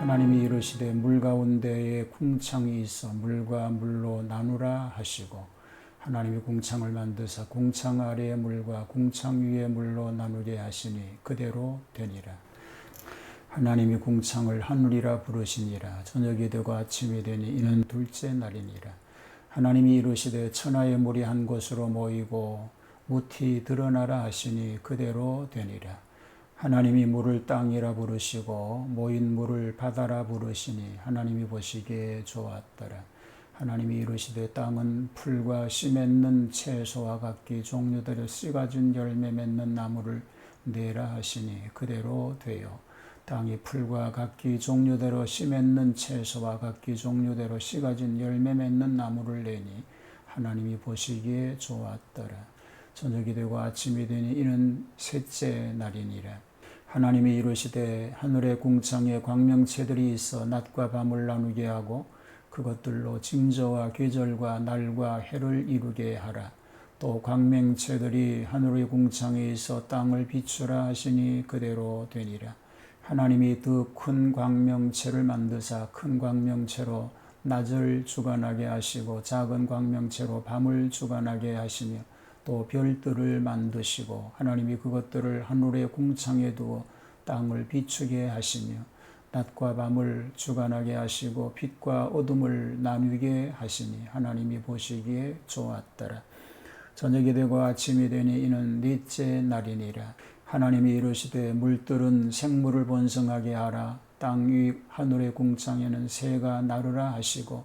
하나님이 이르시되 물 가운데에 궁창이 있어 물과 물로 나누라 하시고 하나님이 궁창을 만드사 궁창 아래의 물과 궁창 위의 물로 나누게 하시니 그대로 되니라. 하나님이 궁창을 하늘이라 부르시니라. 저녁이 되고 아침이 되니 이는 둘째 날이니라. 하나님이 이르시되 천하의 물이 한 곳으로 모이고 무티 드러나라 하시니 그대로 되니라 하나님이 물을 땅이라 부르시고 모인 물을 바다라 부르시니 하나님이 보시기에 좋았더라. 하나님이 이르시되 땅은 풀과 씨 맺는 채소와 각기 종류대로 씨 가진 열매 맺는 나무를 내라 하시니 그대로 되어 땅이 풀과 각기 종류대로 씨 맺는 채소와 각기 종류대로 씨 가진 열매 맺는 나무를 내니 하나님이 보시기에 좋았더라. 저녁이 되고 아침이 되니 이는 셋째 날이니라. 하나님이 이르시되 하늘의 궁창에 광명체들이 있어 낮과 밤을 나누게 하고 그것들로 징저와 계절과 날과 해를 이루게 하라. 또 광명체들이 하늘의 궁창에 있어 땅을 비추라 하시니 그대로 되니라. 하나님이 그큰 광명체를 만드사 큰 광명체로 낮을 주관하게 하시고 작은 광명체로 밤을 주관하게 하시며 또 별들을 만드시고 하나님이 그것들을 하늘의 궁창에 두어 땅을 비추게 하시며 낮과 밤을 주관하게 하시고 빛과 어둠을 나누게 하시니 하나님이 보시기에 좋았더라. 저녁이 되고 아침이 되니 이는 넷째 날이니라. 하나님이 이르시되 물들은 생물을 번성하게 하라. 땅 위 하늘의 궁창에는 새가 나르라 하시고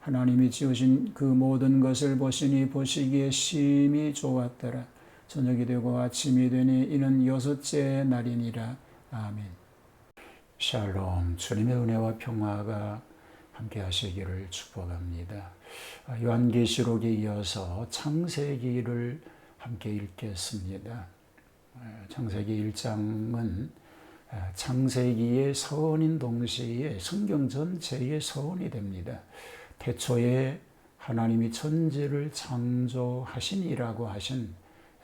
하나님이 지으신 그 모든 것을 보시니 보시기에 심히 좋았더라. 저녁이 되고 아침이 되니 이는 여섯째 날이니라. 아멘. 샬롬. 주님의 은혜와 평화가 함께 하시기를 축복합니다. 요한계시록에 이어서 창세기를 함께 읽겠습니다. 창세기 1장은 창세기의 서원인 동시에 성경 전체의 서원이 됩니다. 태초에 하나님이 천지를 창조하시니라고 하신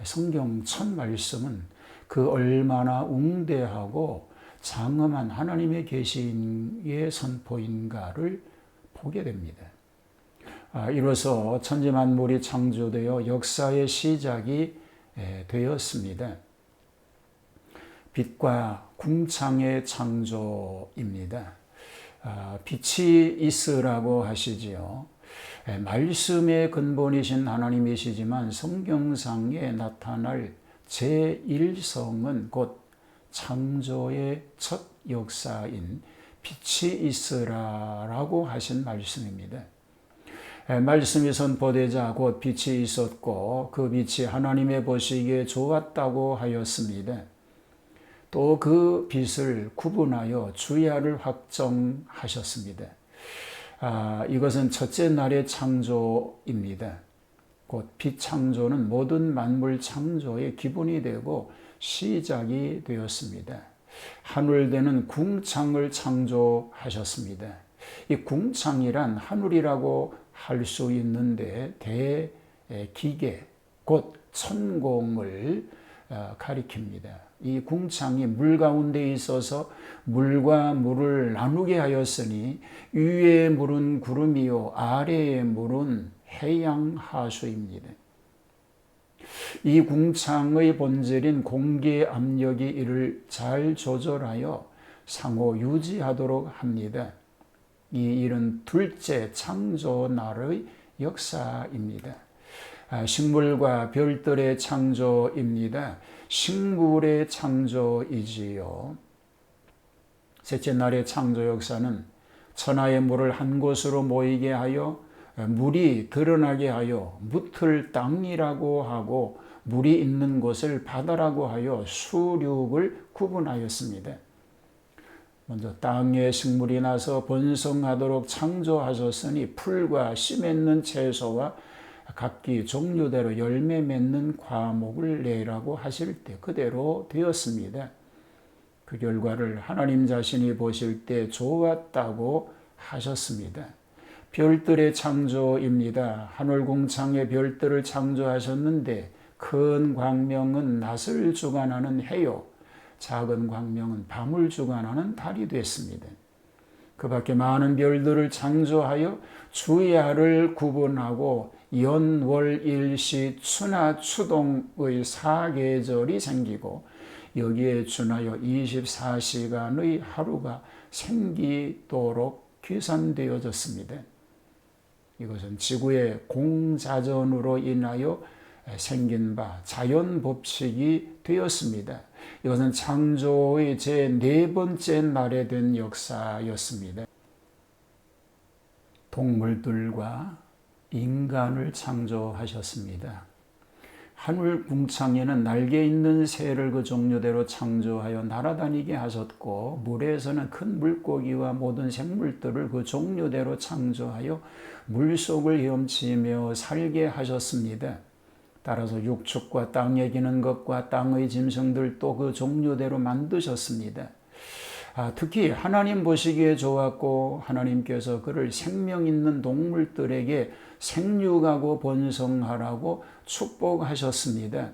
성경 첫 말씀은 그 얼마나 웅대하고 장엄한 하나님의 계시의 선포인가를 보게 됩니다. 아, 이로써 천지 만물이 창조되어 역사의 시작이 되었습니다. 빛과 궁창의 창조입니다. 아, 빛이 있으라고 하시지요. 예, 말씀의 근본이신 하나님이시지만 성경상에 나타날 제1성은 곧 창조의 첫 역사인 빛이 있으라라고 하신 말씀입니다. 예, 말씀이 선포되자 곧 빛이 있었고 그 빛이 하나님의 보시기에 좋았다고 하였습니다. 또그 빛을 구분하여 주야를 확정하셨습니다. 아, 이것은 첫째 날의 창조입니다. 곧 빛 창조는 모든 만물 창조의 기본이 되고 시작이 되었습니다. 하늘되는 궁창을 창조하셨습니다. 이 궁창이란 하늘이라고 할 수 있는데 대기계 곧 천공을 어, 가리킵니다. 이 궁창이 물 가운데 있어서 물과 물을 나누게 하였으니 위의 물은 구름이요 아래의 물은 해양 하수입니다. 이 궁창의 본질인 공기 압력이 이를 잘 조절하여 상호 유지하도록 합니다. 이 일은 둘째 창조 날의 역사입니다. 아, 식물과 별들의 창조입니다. 식물의 창조이지요. 셋째 날의 창조 역사는 천하의 물을 한 곳으로 모이게 하여 물이 드러나게 하여 묻을 땅이라고 하고 물이 있는 곳을 바다라고 하여 수륙을 구분하였습니다. 먼저 땅에 식물이 나서 번성하도록 창조하셨으니 풀과 씨 맺는 채소와 각기 종류대로 열매 맺는 과목을 내라고 하실 때 그대로 되었습니다. 그 결과를 하나님 자신이 보실 때 좋았다고 하셨습니다. 별들의 창조입니다. 하늘 공창의 별들을 창조하셨는데 큰 광명은 낮을 주관하는 해요. 작은 광명은 밤을 주관하는 달이 됐습니다. 그 밖에 많은 별들을 창조하여 주야를 구분하고 연월일시 추나 추동의 사계절이 생기고 여기에 준하여 24시간의 하루가 생기도록 계산되어졌습니다. 이것은 지구의 공자전으로 인하여 생긴 바 자연 법칙이 되었습니다. 이것은 창조의 제 네 번째 날에 된 역사였습니다. 동물들과 인간을 창조하셨습니다. 하늘 궁창에는 날개 있는 새를 그 종류대로 창조하여 날아다니게 하셨고 물에서는 큰 물고기와 모든 생물들을 그 종류대로 창조하여 물속을 헤엄치며 살게 하셨습니다. 따라서 육축과 땅에 기는 것과 땅의 짐승들 또 그 종류대로 만드셨습니다. 아, 특히 하나님 보시기에 좋았고 하나님께서 그를 생명 있는 동물들에게 생육하고 번성하라고 축복하셨습니다.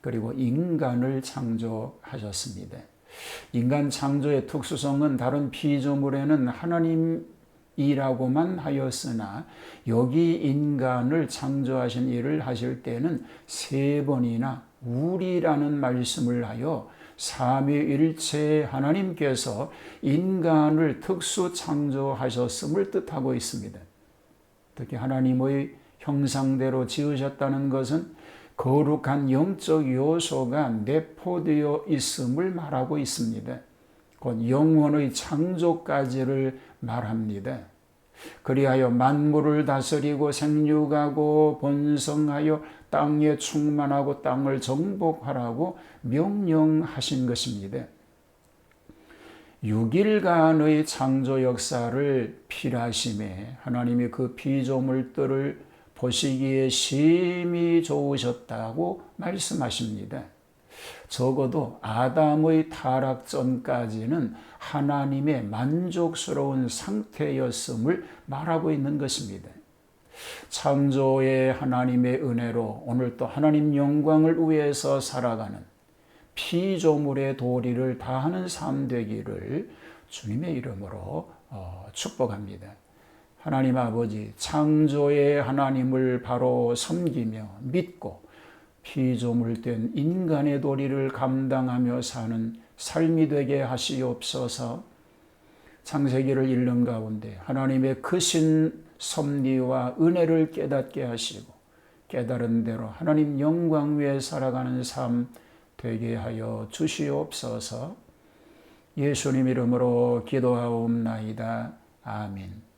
그리고 인간을 창조하셨습니다. 인간 창조의 특수성은 다른 피조물에는 하나님이라고만 하였으나 여기 인간을 창조하신 일을 하실 때는 세 번이나 우리라는 말씀을 하여 삼위일체 하나님께서 인간을 특수 창조하셨음을 뜻하고 있습니다. 특히 하나님의 형상대로 지으셨다는 것은 거룩한 영적 요소가 내포되어 있음을 말하고 있습니다. 곧 영혼의 창조까지를 말합니다. 그리하여 만물을 다스리고 생육하고 번성하여 땅에 충만하고 땅을 정복하라고 명령하신 것입니다. 6일간의 창조 역사를 필하심에 하나님이 그 피조물들을 보시기에 심히 좋으셨다고 말씀하십니다. 적어도 아담의 타락 전까지는 하나님의 만족스러운 상태였음을 말하고 있는 것입니다. 창조의 하나님의 은혜로 오늘 또 하나님 영광을 위해서 살아가는 피조물의 도리를 다하는 삶 되기를 주님의 이름으로 어, 축복합니다. 하나님 아버지, 창조의 하나님을 바로 섬기며 믿고 피조물 된 인간의 도리를 감당하며 사는 삶이 되게 하시옵소서. 창세기를 읽는 가운데 하나님의 크신 섭리와 은혜를 깨닫게 하시고 깨달은 대로 하나님 영광 위에 살아가는 삶 되게 하여 주시옵소서. 예수님 이름으로 기도하옵나이다. 아멘.